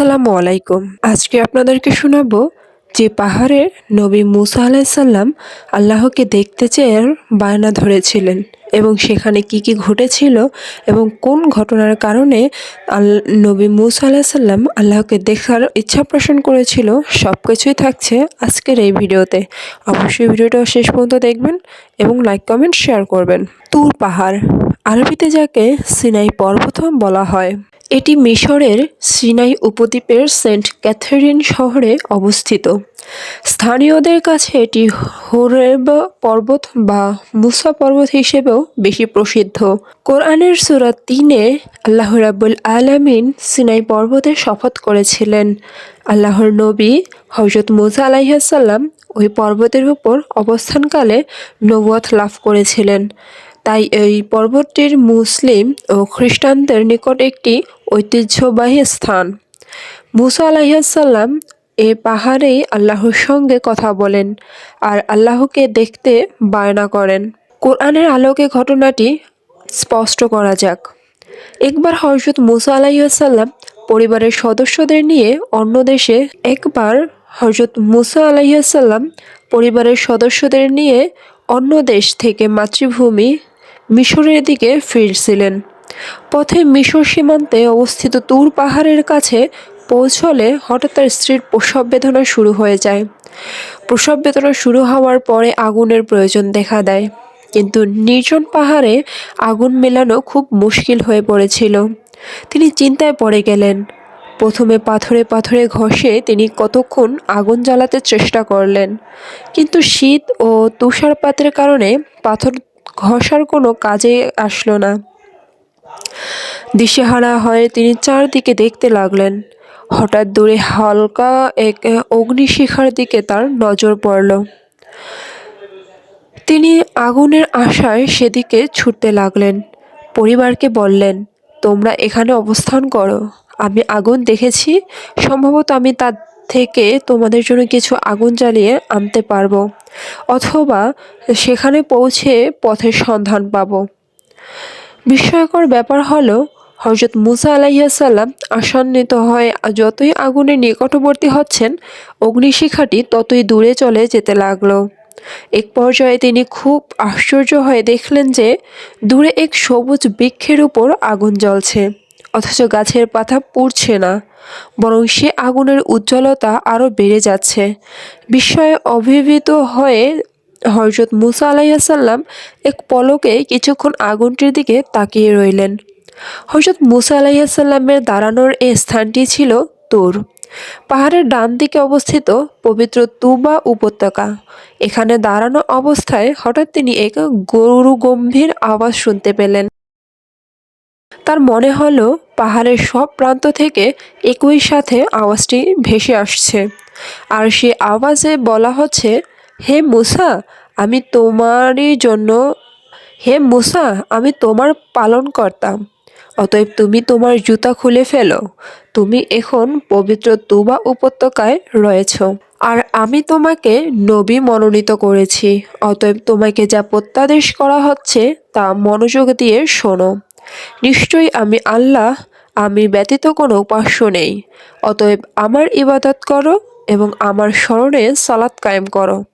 আসসালামু আলাইকুম। আজকে আপনাদেরকে শোনাবো যে পাহাড়ে নবী মুসা আলাইসাল্লাম আল্লাহকে দেখতে চেয়ে বায়না ধরেছিলেন এবং সেখানে কি কি ঘটেছিল এবং কোন ঘটনার কারণে আল, নবী মুসা আলাইসাল্লাম আল্লাহকে দেখার ইচ্ছা পোষণ করেছিল সব কিছুই থাকছে আজকের এই ভিডিওতে। অবশ্যই ভিডিওটা শেষ পর্যন্ত দেখবেন এবং লাইক, কমেন্ট, শেয়ার করবেন। তুর পাহাড়। আরবিতে যাকে সিনাই পর্বত বলা হয়। এটি মিশরের সিনাই উপদ্বীপের সেন্ট ক্যাথেরিন শহরে অবস্থিত। স্থানীয়দের কাছে এটি হোরেব পর্বত বা মুসা পর্বত হিসেবেও বেশি প্রসিদ্ধ। কোরআনের সুরা তিনে আল্লাহ রাব্বুল আলামিন সিনাই পর্বতে শপথ করেছিলেন। আল্লাহর নবী হজরত মুসা আলাইহাসাল্লাম ওই পর্বতের উপর অবস্থানকালে নবুয়ত লাভ করেছিলেন। তাই এই পর্বতটির মুসলিম ও খ্রিস্টানদের নিকট একটি ঐতিহ্যবাহী স্থান। মুসা আলাইসাল্লাম এ পাহাড়েই আল্লাহর সঙ্গে কথা বলেন আর আল্লাহকে দেখতে বায়না করেন। কোরআনের আলোকে ঘটনাটি স্পষ্ট করা যাক। একবার হজরত মুসা আলাইসাল্লাম পরিবারের সদস্যদের নিয়ে অন্য দেশে একবার হজরত মুসা আলাইসাল্লাম পরিবারের সদস্যদের নিয়ে অন্য দেশ থেকে মাতৃভূমি মিশরের দিকে ফিরছিলেন। পথে মিশর সীমান্তে অবস্থিত তুর পাহাড়ের কাছে পৌঁছলে হঠাৎ তার স্ত্রীর প্রসব বেদনা শুরু হয়ে যায়। প্রসব বেদনা শুরু হওয়ার পরে আগুনের প্রয়োজন দেখা দেয়। কিন্তু নির্জন পাহাড়ে আগুন মেলানো খুব মুশকিল হয়ে পড়েছিল। তিনি চিন্তায় পড়ে গেলেন। প্রথমে পাথরে পাথরে ঘষে তিনি কতক্ষণ আগুন জ্বালাতে চেষ্টা করলেন। কিন্তু শীত ও তুষারপাতের কারণে পাথর ঘষার কোনো কাজে আসলো না। দিশেহারা হয়ে তিনি চারদিকে দেখতে লাগলেন। হঠাৎ দূরে হালকা এক অগ্নিশিখার দিকে তার নজর পড়ল। তিনি আগুনের আশায় সেদিকে ছুটতে লাগলেন। পরিবারকে বললেন, তোমরা এখানে অবস্থান করো। আমি আগুন দেখেছি। সম্ভবত আমি তার থেকে তোমাদের জন্য কিছু আগুন জ্বালিয়ে আনতে পারব, অথবা সেখানে পৌঁছে পথের সন্ধান পাব। বিস্ময়কর ব্যাপার হলো হজরত মুসা আলাইসাল্লাম আসান্বিত হয়ে যতই আগুনের নিকটবর্তী হচ্ছেন, অগ্নিশিখাটি ততই দূরে চলে যেতে লাগল। এক পর্যায়ে তিনি খুব আশ্চর্য হয়ে দেখলেন যে, দূরে এক সবুজ বৃক্ষের উপর আগুন জ্বলছে। অথচ গাছের পাতা পুড়ছে না, বরং সে আগুনের উজ্জ্বলতা আরও বেড়ে যাচ্ছে। বিস্ময়ে অভিভূত হয়ে হজরত মুসা আলাইসাল্লাম এক পলকে কিছুক্ষণ আগুনটির দিকে তাকিয়ে রইলেন। হজরত মুসা আলাইসাল্লামের দাঁড়ানোর এই স্থানটি ছিল তুর। পাহাড়ের ডান দিকে অবস্থিত পবিত্র তুবা উপত্যকা। এখানে দাঁড়ানো অবস্থায় হঠাৎ তিনি এক গরু গম্ভীর আওয়াজ শুনতে পেলেন। তার মনে হলো পাহাড়ের সব প্রান্ত থেকে একই সাথে আওয়াজটি ভেসে আসছে। আর সে আওয়াজে বলা হচ্ছে, হে মুসা, আমি তোমারই জন্য, হে মুসা, আমি তোমার পালন করতাম অতএব তুমি তোমার জুতা খুলে ফেলো। তুমি এখন পবিত্র তুবা উপত্যকায় রয়েছ। আর আমি তোমাকে নবী মনোনীত করেছি। অতএব তোমাকে যা প্রত্যাদেশ করা হচ্ছে তা মনোযোগ দিয়ে শোনো। নিশ্চয়ই আমি আল্লাহ, আমি ব্যতীত কোনো উপাস্য নেই। অতএব আমার ইবাদত করো এবং আমার স্মরণে সালাত কায়েম করো।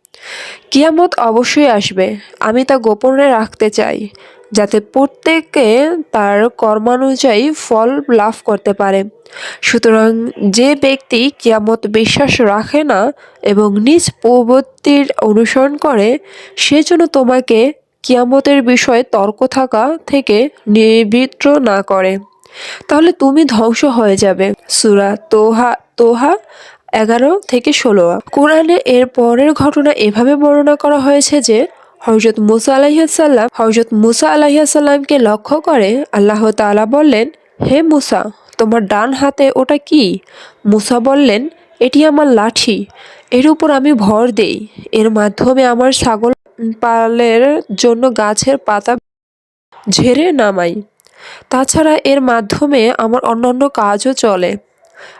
কিয়ামত অবশ্যই আসবে, আমি তা গোপনে রাখতে চাই, যাতে প্রত্যেকে তার কর্মানুযায়ী ফল লাভ করতে পারে। সুতরাং যে ব্যক্তি কিয়ামত বিশ্বাস রাখে না এবং নিজ প্রবৃত্তির অনুসরণ করে, সে সেজন্য তোমাকে কিয়ামতের বিষয়ে তর্ক থাকা থেকে নিবৃত্ত না করে। তাহলে তুমি ধ্বংস হয়ে যাবে। সুরা তোহা তোহা এগারো থেকে ষোলো। কোরআনে এর পরের ঘটনা এভাবে বর্ণনা করা হয়েছে যে হজরত মুসা আলাহিসাল্লাম হজরত মুসা আলাহিসাল্লামকে লক্ষ্য করে আল্লাহ তালা বললেন, হে মুসা, তোমার ডান হাতে ওটা কি? মুসা বললেন, এটি আমার লাঠি। এর উপর আমি ভর দেই। এর মাধ্যমে আমার ছাগল পালের জন্য গাছের পাতা ঝেড়ে নামাই। তাছাড়া এর মাধ্যমে আমার অন্যান্য কাজও চলে।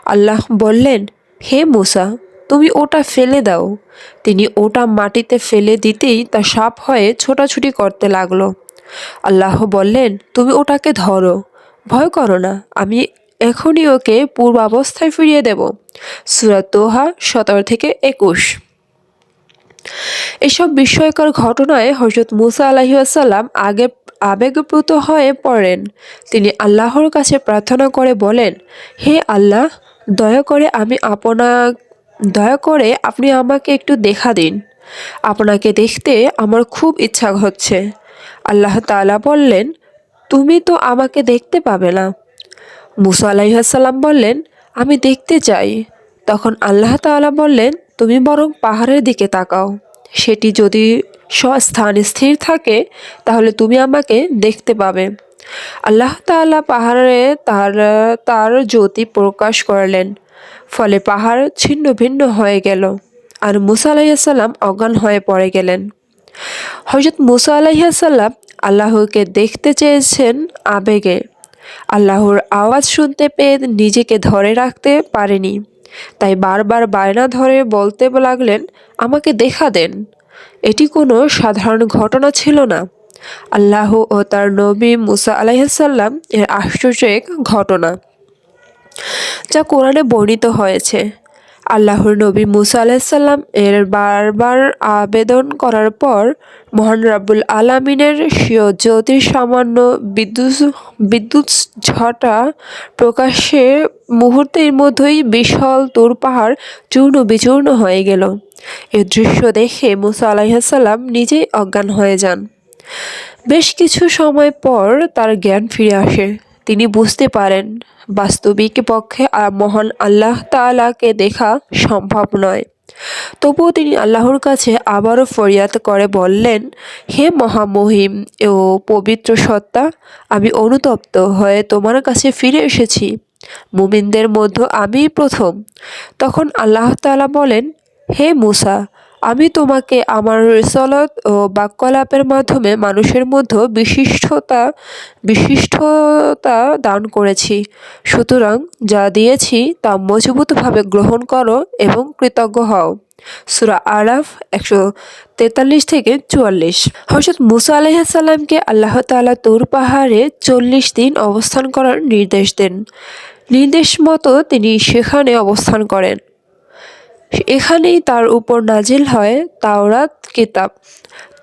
আল্লাহ বললেন, হে মুসা, তুমি ওটা ফেলে দাও। তিনি ওটা মাটিতে ফেলে দিতেই তা সাপ হয়ে ছোটাছুটি করতে লাগল। আল্লাহ বললেন, তুমি ওটাকে ধরো, ভয় করো না, আমি এখনই ওকে পূর্বাবস্থায় ফিরিয়ে দেব। সুরাত তোহা সতেরো থেকে একুশ। এসব বিস্ময়কর ঘটনায় হজরত মুসা আলাহিসাল্লাম আগে আবেগপ্রুত হয়ে পড়েন। তিনি আল্লাহর কাছে প্রার্থনা করে বলেন, হে আল্লাহ, দয়া করে আমি আপনা, দয়া করে আপনি আমাকে একটু দেখা দিন। আপনাকে দেখতে আমার খুব ইচ্ছা হচ্ছে। আল্লাহ তাআলা বললেন, তুমি তো আমাকে দেখতে পাবে না। মুসা আলাইহাসাল্লাম বললেন, আমি দেখতে চাই। তখন আল্লাহ তাআলা বললেন তুমি বরং পাহাড়ের দিকে তাকাও। সেটি যদি স্থান স্থির থাকে, তাহলে তুমি আমাকে দেখতে পাবে। আল্লাহ তাআলা পাহাড়ে তার তার জ্যোতি প্রকাশ করলেন। ফলে পাহাড় ছিন্ন ভিন্ন হয়ে গেল আর মুসা আলাইসাল্লাম অজ্ঞান হয়ে পড়ে গেলেন। হজরত মুসা আলাইসাল্লাম আল্লাহকে দেখতে চেয়েছেন আবেগে। আল্লাহর আওয়াজ শুনতে পেয়ে নিজেকে ধরে রাখতে পারেনি। তাই বারবার বায়না ধরে বলতে লাগলেন, আমাকে দেখা দেন। এটি কোনো সাধারণ ঘটনা ছিল না। আল্লাহ ও তার নবী মুসা আলাইসাল্লাম এর আশ্চর্য এক ঘটনা, যা কোরআনে বর্ণিত হয়েছে। আল্লাহর নবী মুসা আলাহিসাল্লাম এর বারবার আবেদন করার পর মহান রাব্বুল আলামিনের স্বীয় জ্যোতির সামান্য বিদ্যুৎ বিদ্যুৎ ঝটা প্রকাশ্যে মুহূর্তের মধ্যেই বিশাল তোর পাহাড় চূর্ণ বিচূর্ণ হয়ে গেল। এ দৃশ্য দেখে মুসা আলাইসাল্লাম নিজেই অজ্ঞান হয়ে যান। বেশ কিছু সময় পর তার জ্ঞান ফিরে আসে। তিনি বুঝতে পারেন, বাস্তবিক পক্ষে মহান আল্লাহ তালাকে দেখা সম্ভব নয়। তবুও তিনি আল্লাহর কাছে আবারও ফরিয়াদ করে বললেন, হে মহামহিম ও পবিত্র সত্তা, আমি অনুতপ্ত হয়ে তোমার কাছে ফিরে এসেছি। মুমিনদের মধ্যে আমি প্রথম। তখন আল্লাহ তালা বলেন, হে মুসা আমি তোমাকে আমার রিসলত ও বাক্যলাপের মাধ্যমে মানুষের মধ্যে বিশিষ্টতা বিশিষ্টতা দান করেছি। সুতরাং যা দিয়েছি তা মজবুতভাবে গ্রহণ করো এবং কৃতজ্ঞ হও। সুরা আরাফ একশো তেতাল্লিশ থেকে চুয়াল্লিশ। হজরত মুসা আলাইসাল্লামকে আল্লাহ তালা তুর পাহাড়ে চল্লিশ দিন অবস্থান করার নির্দেশ দেন। নির্দেশ মতো তিনি সেখানে অবস্থান করেন। এখানেই তার উপর নাজিল হয় তাওরাত কিতাব।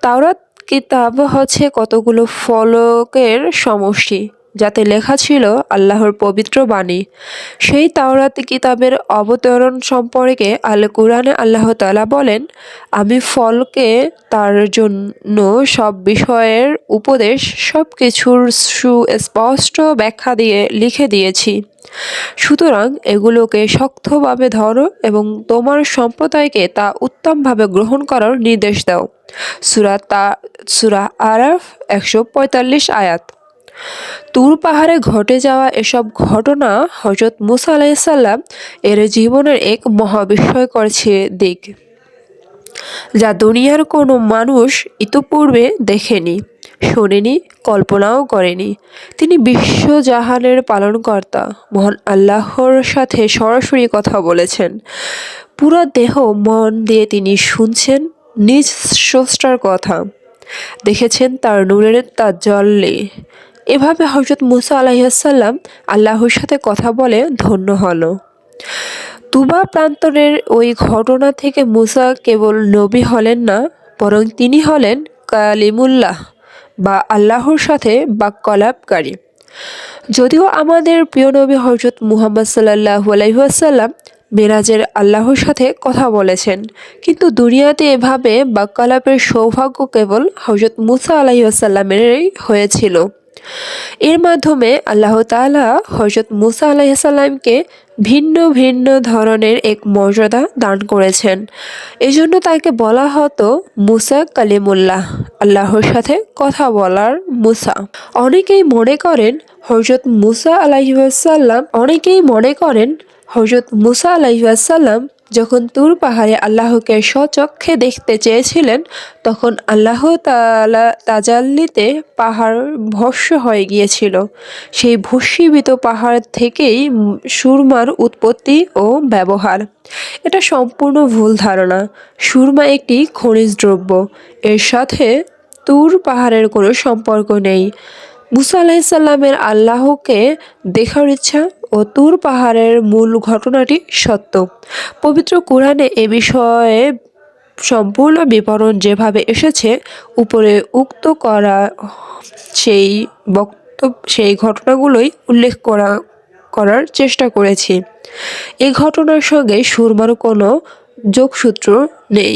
তাওরাত কিতাব হচ্ছে কতগুলো ফলকের সমষ্টি। যাতে লেখা ছিল আল্লাহর পবিত্র বাণী। সেই তাওরাত কিতাবের অবতরণ সম্পর্কে আল কুরআনে আল্লাহ তালা বলেন, আমি ফলকে তার জন্য সব বিষয়ের উপদেশ সব কিছুর সুস্পষ্ট ব্যাখ্যা দিয়ে লিখে দিয়েছি। সুতরাং এগুলোকে শক্তভাবে ধরো এবং তোমার সম্প্রদায়কে তা উত্তমভাবে গ্রহণ করার নির্দেশ দাও। সুরা তা, সুরা আরাফ একশো পঁয়তাল্লিশ আয়াত। তুর পাহাড়ে ঘটে যাওয়া এসব ঘটনা হজরত মুসা আলাইসাল্লাম এর জীবনের এক মহাবিস্ময়কর দিক যা দুনিয়ার কোনো মানুষ ইতোপূর্বে দেখেনি, শোনেনি, কল্পনাও করেনি। তিনি বিশ্বজাহানের পালনকর্তা, মহান আল্লাহর সাথে সরাসরি কথা বলেছেন। পুরো দেহ মন দিয়ে তিনি শুনছেন নিজ স্রষ্টার কথা। দেখেছেন তার নূরের জল্লে এভাবে হজরত মুসা আলাহিসাল্লাম আল্লাহর সাথে কথা বলে ধন্য হলো তুবা প্রান্তরের ওই ঘটনা থেকে মুসা কেবল নবী হলেন না, বরং তিনি হলেন কালিমুল্লাহ বা আল্লাহর সাথে বাক্যলাপকারী। যদিও আমাদের প্রিয় নবী হজরত মুহাম্মদ সাল্লাহু আলাইসাল্লাম মেরাজের আল্লাহর সাথে কথা বলেছেন, কিন্তু দুনিয়াতে এভাবে বাক্যালাপের সৌভাগ্য কেবল হজরত মুসা আলাইসাল্লামেরই হয়েছিল। এর মাধ্যমে আল্লাহ তালা হজরত মুসা আলাইসাল্লামকে ভিন্ন ভিন্ন ধরনের এক মর্যাদা দান করেছেন। এজন্য তাকে বলা হতো মুসা কালিমুল্লাহ, আল্লাহর সাথে কথা বলার মুসা। অনেকেই মনে করেন হজরত মুসা আলাইসাল্লাম অনেকেই মনে করেন হজরত মুসা আলাইসাল্লাম যখন তুর পাহাড়ে আল্লাহকে স্বচক্ষে দেখতে চেয়েছিলেন, তখন আল্লাহ তালা তাজাল্লিতে পাহাড় ভস্য হয়ে গিয়েছিল। সেই ভস্মীভূত পাহাড় থেকেই সুরমার উৎপত্তি ও ব্যবহার। এটা সম্পূর্ণ ভুল ধারণা। সুরমা একটি খনিজ দ্রব্য। এর সাথে তুর পাহাড়ের কোনো সম্পর্ক নেই। মুসা আলাহিসাল্লামের আল্লাহকে দেখার ইচ্ছা ও তুর পাহাড়ের মূল ঘটনাটি সত্য। পবিত্র কোরআনে এ বিষয়ে সম্পূর্ণ বিবরণ যেভাবে এসেছে, উপরে উক্ত করা সেই বক্তব্য, সেই ঘটনাগুলোই উল্লেখ করা, করার চেষ্টা করেছি। এই ঘটনার সঙ্গে সুরমার কোনো যোগসূত্র নেই।